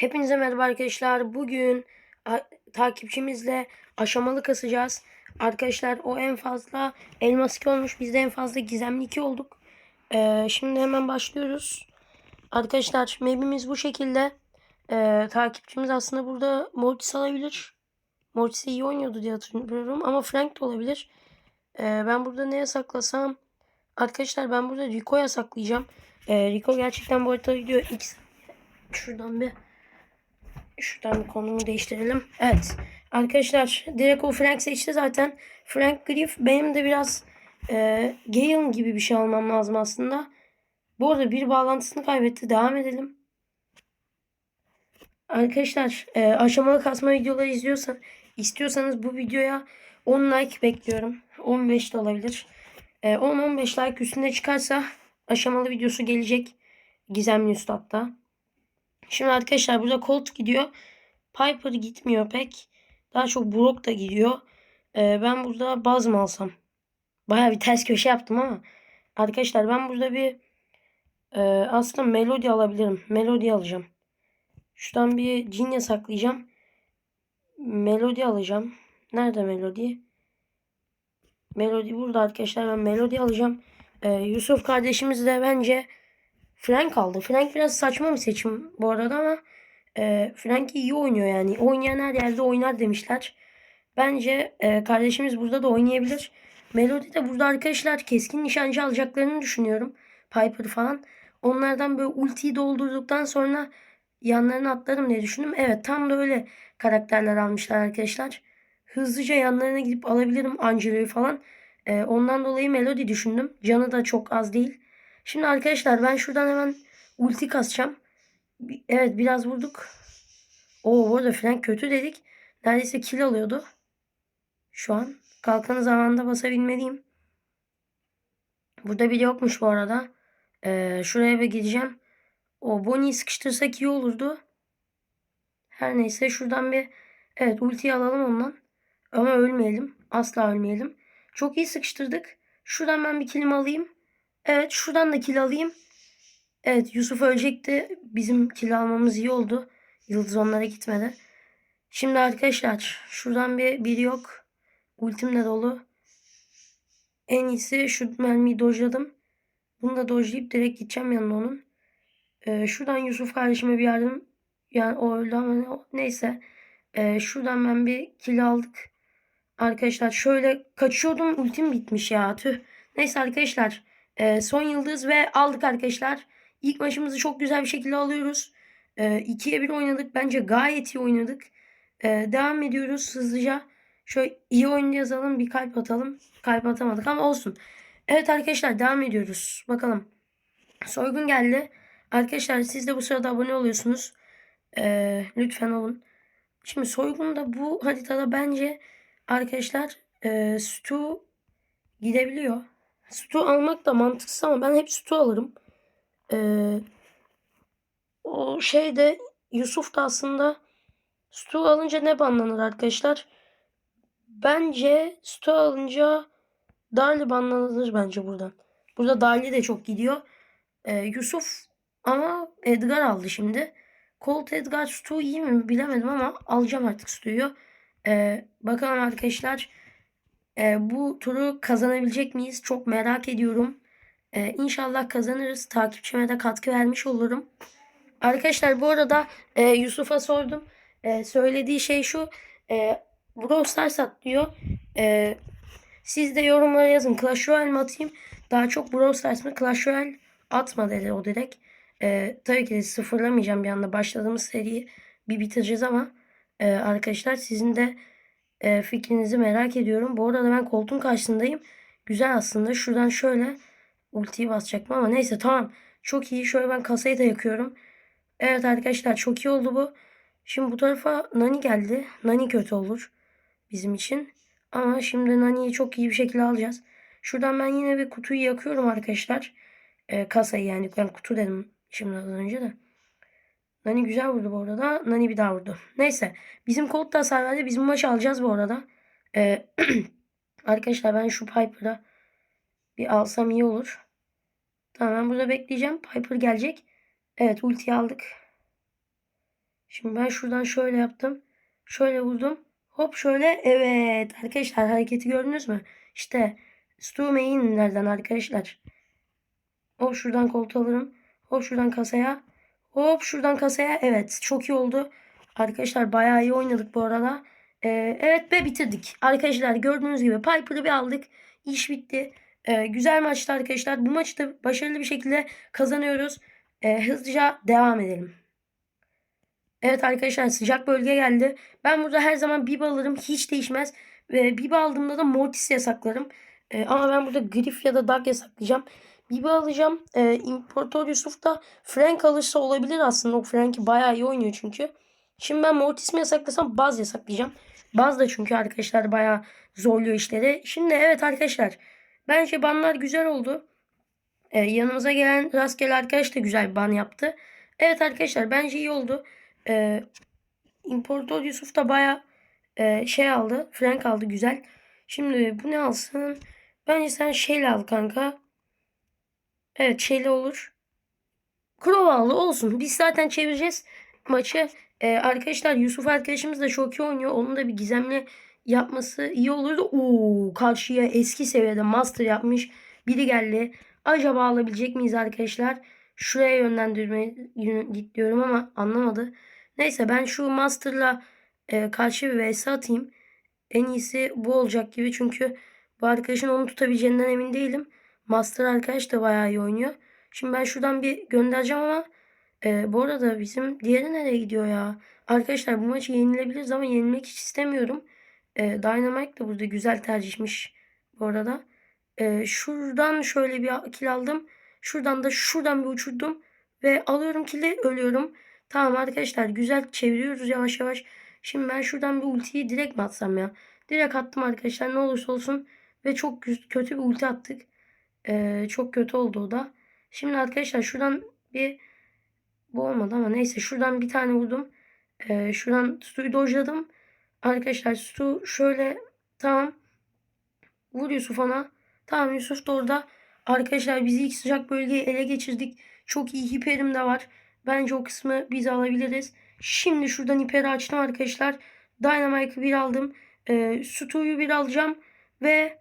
Hepinize merhaba arkadaşlar. Bugün takipçimizle aşamalı kasacağız. Arkadaşlar o en fazla elmas 2 olmuş. Biz de en fazla gizemli 2 olduk. Ee, şimdi hemen başlıyoruz. Arkadaşlar map'imiz bu şekilde. Ee, takipçimiz aslında burada Mortis alabilir. Mortis iyi oynuyordu diye hatırlıyorum. Ama Frank de olabilir. Ee, ben burada ne yasaklasam? Arkadaşlar ben burada Rico'ya saklayacağım. Ee, Rico gerçekten bu haritada gidiyor. Şuradan bir Şuradan bir konumu değiştirelim. Evet. Arkadaşlar direkt o Frank seçti zaten. Frank Griff benim de biraz e, Gale gibi bir şey almam lazım aslında. Bu arada bir bağlantısını kaybetti. Devam edelim. Arkadaşlar e, aşamalı kasma videoları izliyorsan istiyorsanız bu videoya 10 like bekliyorum. 15 de olabilir. E, 10-15 like üstünde çıkarsa aşamalı videosu gelecek. Gizemli Üstad'da. Şimdi arkadaşlar burada Colt gidiyor. Piper gitmiyor pek. Daha çok Brock da gidiyor. Ee, ben burada baz mı alsam? Baya bir ters köşe yaptım ama. Arkadaşlar ben burada bir e, aslında Melody alabilirim. Melody alacağım. Şuradan bir Jin'e saklayacağım. Melody alacağım. Nerede Melody? Melody burada arkadaşlar. Ben Melody alacağım. Ee, Yusuf kardeşimiz de bence Frank aldı. Frank biraz saçma bir seçim bu arada ama e, Frank iyi oynuyor yani. Oynayan her yerde oynar demişler. Bence e, kardeşimiz burada da oynayabilir. Melody de burada arkadaşlar keskin nişancı alacaklarını düşünüyorum. Piper falan. Onlardan böyle ultiyi doldurduktan sonra yanlarına atlarım diye düşündüm. Evet tam da öyle karakterler almışlar arkadaşlar. Hızlıca yanlarına gidip alabilirim Angelo'yu falan. E, ondan dolayı Melody düşündüm. Canı da çok az değil. Şimdi arkadaşlar ben şuradan hemen ulti kasacağım. Evet biraz vurduk. Oo bu arada Frank kötü dedik. Neredeyse kill alıyordu. Şu an. Kalkanı zamanında basabilmeliyim. Burada biri yokmuş bu arada. Ee, şuraya bir gideceğim. O Bonnie'yi sıkıştırsak iyi olurdu. Her neyse şuradan bir evet ultiyi alalım ondan. Ama ölmeyelim. Asla ölmeyelim. Çok iyi sıkıştırdık. Şuradan ben bir kilimi alayım. Evet şuradan da kill alayım. Evet Yusuf ölecekti. Bizim kill almamız iyi oldu. Yıldız onlara gitmedi. Şimdi arkadaşlar şuradan bir biri yok. Ultim de dolu. En iyisi şu mermiyi dojladım. Bunu da dojlayıp direkt gideceğim yanına onun. Ee, şuradan Yusuf kardeşime bir yardım. Yani o öldü ama ne- neyse. Ee, şuradan ben bir kill aldık. Arkadaşlar şöyle kaçıyordum. Ultim bitmiş ya. Tüh. Neyse arkadaşlar. Ee, son yıldız ve aldık arkadaşlar. İlk maçımızı çok güzel bir şekilde alıyoruz. Ee, ikiye bir oynadık. Bence gayet iyi oynadık. Ee, devam ediyoruz hızlıca. Şöyle iyi oyun yazalım. Bir kalp atalım. Kalp atamadık ama olsun. Evet arkadaşlar devam ediyoruz. Bakalım. Soygun geldi. Arkadaşlar siz de bu sırada abone oluyorsunuz. Ee, lütfen olun. Şimdi soygunda bu haritada bence arkadaşlar e, Stu gidebiliyor. Stu almak da mantıksız ama ben hep Stu alırım. Ee, o şeyde Yusuf da aslında Stu alınca ne banlanır arkadaşlar? Bence Stu alınca Darli banlanır bence buradan. Burada Darli de çok gidiyor. Ee, Yusuf ama Edgar aldı şimdi. Colt Edgar Stu iyi mi bilemedim ama alacağım artık Stu'yu. Ee, bakalım arkadaşlar. Ee, bu turu kazanabilecek miyiz? Çok merak ediyorum. Ee, inşallah kazanırız. Takipçime de katkı vermiş olurum. Arkadaşlar bu arada e, Yusuf'a sordum. E, söylediği şey şu. E, Brawl Stars at diyor. E, siz de yorumlara yazın. Clash Royale mi atayım? Daha çok Brawl Stars mı? Clash Royale atma dedi o direkt. E, tabii ki de sıfırlamayacağım bir anda. Başladığımız seriyi bir bitireceğiz ama e, arkadaşlar sizin de e, fikrinizi merak ediyorum. Bu arada ben koltuğun karşısındayım. Güzel aslında. Şuradan şöyle ultiyi basacaktım ama neyse tamam. Çok iyi. Şöyle ben kasayı da yakıyorum. Evet arkadaşlar çok iyi oldu bu. Şimdi bu tarafa Nani geldi. Nani kötü olur bizim için. Ama şimdi Nani'yi çok iyi bir şekilde alacağız. Şuradan ben yine bir kutuyu yakıyorum arkadaşlar. Ee, kasayı yani. Ben kutu dedim şimdi az önce de. Nani güzel vurdu bu arada. Nani bir daha vurdu. Neyse. Bizim Colt da hasar verdi. Biz bu maçı alacağız bu arada. Ee, arkadaşlar ben şu Piper'ı bir alsam iyi olur. Tamam ben burada bekleyeceğim. Piper gelecek. Evet ultiyi aldık. Şimdi ben şuradan şöyle yaptım. Şöyle vurdum. Hop şöyle. Evet. Arkadaşlar hareketi gördünüz mü? İşte Stu Main'lerden arkadaşlar. Hop şuradan koltuğu alırım. Hop şuradan kasaya. Hop şuradan kasaya. Evet. Çok iyi oldu. Arkadaşlar bayağı iyi oynadık bu arada. Ee, evet ve bitirdik. Arkadaşlar gördüğünüz gibi Piper'ı bir aldık. İş bitti. Ee, güzel maçtı arkadaşlar. Bu maçı da başarılı bir şekilde kazanıyoruz. Ee, hızlıca devam edelim. Evet arkadaşlar sıcak bölge geldi. Ben burada her zaman Biba alırım. Hiç değişmez. Ve Biba aldığımda da Mortis yasaklarım. Ee, ama ben burada Griff ya da Dark yasaklayacağım. Biba alacağım. Ee, İmparator Yusuf da Frank alırsa olabilir aslında. O Frank'i bayağı iyi oynuyor çünkü. Şimdi ben Mortis mi yasaklasam Baz yasaklayacağım. Baz da çünkü arkadaşlar bayağı zorluyor işleri. Şimdi evet arkadaşlar. Bence banlar güzel oldu. Ee, yanımıza gelen rastgele arkadaş da güzel bir ban yaptı. Evet arkadaşlar bence iyi oldu. Ee, İmparator Yusuf da baya e, şey aldı. Frank aldı güzel. Şimdi bu ne alsın? Bence sen şeyle al kanka. Evet şeyle olur. Krovalı olsun. Biz zaten çevireceğiz maçı. Ee, arkadaşlar Yusuf arkadaşımız da çok iyi oynuyor. Onun da bir gizemli yapması iyi olurdu. Oo, karşıya eski seviyede master yapmış. Biri geldi. Acaba alabilecek miyiz arkadaşlar? Şuraya yönlendirme diyorum ama anlamadı. Neyse ben şu master'la e, karşı bir vs atayım. En iyisi bu olacak gibi çünkü bu arkadaşın onu tutabileceğinden emin değilim. Master arkadaş da bayağı iyi oynuyor. Şimdi ben şuradan bir göndereceğim ama e, bu arada bizim diğeri nereye gidiyor ya? Arkadaşlar bu maçı yenilebiliriz ama yenilmek hiç istemiyorum. E, Dynamite de burada güzel tercihmiş bu arada. E, şuradan şöyle bir kill aldım. Şuradan da şuradan bir uçurdum. Ve alıyorum kill'i ölüyorum. Tamam arkadaşlar güzel çeviriyoruz yavaş yavaş. Şimdi ben şuradan bir ultiyi direkt mi atsam ya? Direkt attım arkadaşlar ne olursa olsun. Ve çok kötü bir ulti attık. Ee, çok kötü oldu da. Şimdi arkadaşlar şuradan bir bu olmadı ama neyse şuradan bir tane vurdum. Ee, şuradan Stu'yu dojladım. Arkadaşlar Stu şöyle tamam. Vur Yusuf ona. Tamam Yusuf da orada. Arkadaşlar biz ilk sıcak bölgeyi ele geçirdik. Çok iyi hiperim de var. Bence o kısmı biz alabiliriz. Şimdi şuradan hiperi açtım arkadaşlar. Dynamite'ı bir aldım. E, Stu'yu bir alacağım. Ve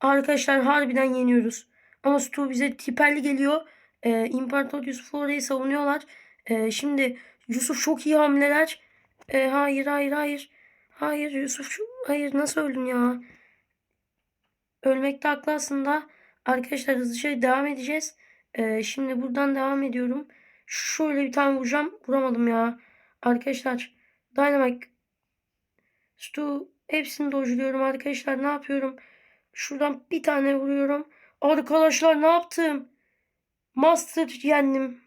arkadaşlar harbiden yeniyoruz. Ama Stu bize hiperli geliyor. E, İmparator Yusuf orayı savunuyorlar. E, şimdi Yusuf çok iyi hamleler. E, hayır hayır hayır. Hayır Yusuf şu, hayır nasıl öldün ya? Ölmekte haklı aslında. Arkadaşlar hızlıca devam edeceğiz. Ee, şimdi buradan devam ediyorum. Şöyle bir tane vuracağım. Vuramadım ya. Arkadaşlar Dynamite Stu hepsini dojluyorum arkadaşlar. Ne yapıyorum? Şuradan bir tane vuruyorum. Arkadaşlar ne yaptım? Master yendim.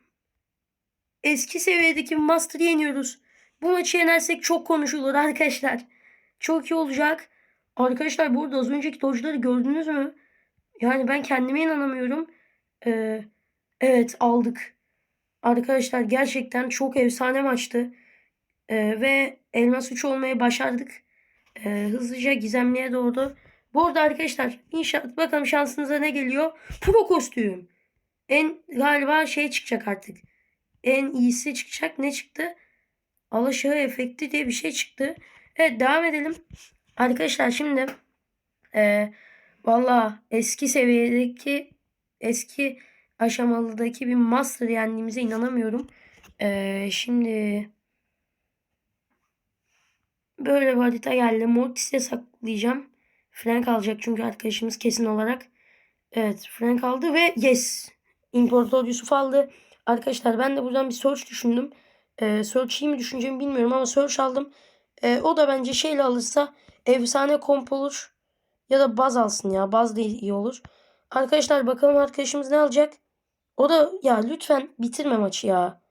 Eski seviyedeki Master yeniyoruz. Bu maçı yenersek çok konuşulur arkadaşlar. Çok iyi olacak. Arkadaşlar burada az önceki dojları gördünüz mü? Yani ben kendime inanamıyorum. Ee, evet aldık. Arkadaşlar gerçekten çok efsane maçtı. Ee, ve elmas 3 olmayı başardık. Ee, hızlıca gizemliğe doğru. Bu arada arkadaşlar inşallah bakalım şansınıza ne geliyor. Pro kostüm. En galiba şey çıkacak artık. En iyisi çıkacak. Ne çıktı? Alaşağı efekti diye bir şey çıktı. Evet devam edelim. Arkadaşlar şimdi e, valla eski seviyedeki eski aşamalıdaki bir master yendiğimize inanamıyorum. E, şimdi böyle bir harita geldi. Mortis'e saklayacağım. Frank alacak çünkü arkadaşımız kesin olarak. Evet Frank aldı ve yes. İmparator Yusuf aldı. Arkadaşlar ben de buradan bir search düşündüm. Ee, search iyi mi düşüneceğimi bilmiyorum ama search aldım. Ee, o da bence şeyle alırsa efsane komp olur. Ya da baz alsın ya. Baz da iyi olur. Arkadaşlar bakalım arkadaşımız ne alacak. O da ya lütfen bitirme maçı ya.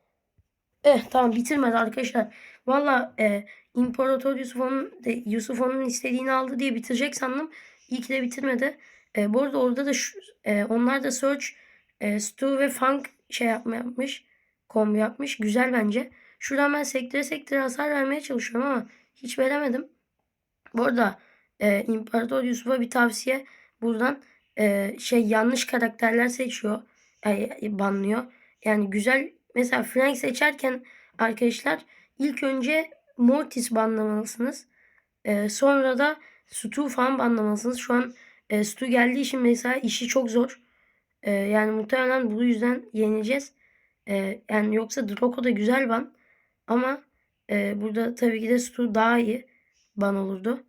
Eh tamam bitirmedi arkadaşlar. Valla e, İmparator Yusuf'un Yusuf'un istediğini aldı diye bitirecek sandım. İyi ki de bitirmedi. E, bu arada orada da şu, e, onlar da Search, e, Stu ve Funk şey yapmış. Kombi yapmış. Güzel bence. Şuradan ben sektöre sektöre hasar vermeye çalışıyorum ama hiç veremedim. Bu arada e, İmparator Yusuf'a bir tavsiye. Buradan e, şey yanlış karakterler seçiyor. Yani banlıyor. Yani güzel mesela Frank seçerken arkadaşlar ilk önce Mortis banlamalısınız. Ee, sonra da Stu falan banlamalısınız. Şu an e, Stu geldiği için mesela işi çok zor. Ee, yani muhtemelen bu yüzden yeneceğiz. Ee, yani yoksa Draco da güzel ban. Ama e, burada tabii ki de Stu daha iyi ban olurdu.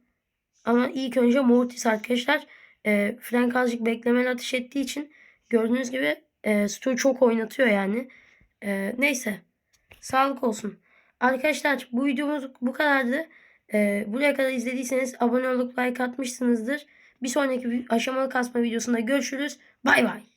Ama ilk önce Mortis arkadaşlar. E, Frank azıcık beklemeli atış ettiği için gördüğünüz gibi e, Stu çok oynatıyor yani. E, neyse. Sağlık olsun. Arkadaşlar bu videomuz bu kadardı. E, buraya kadar izlediyseniz abone olup like atmışsınızdır. Bir sonraki aşamalı kasma videosunda görüşürüz. Bay bay.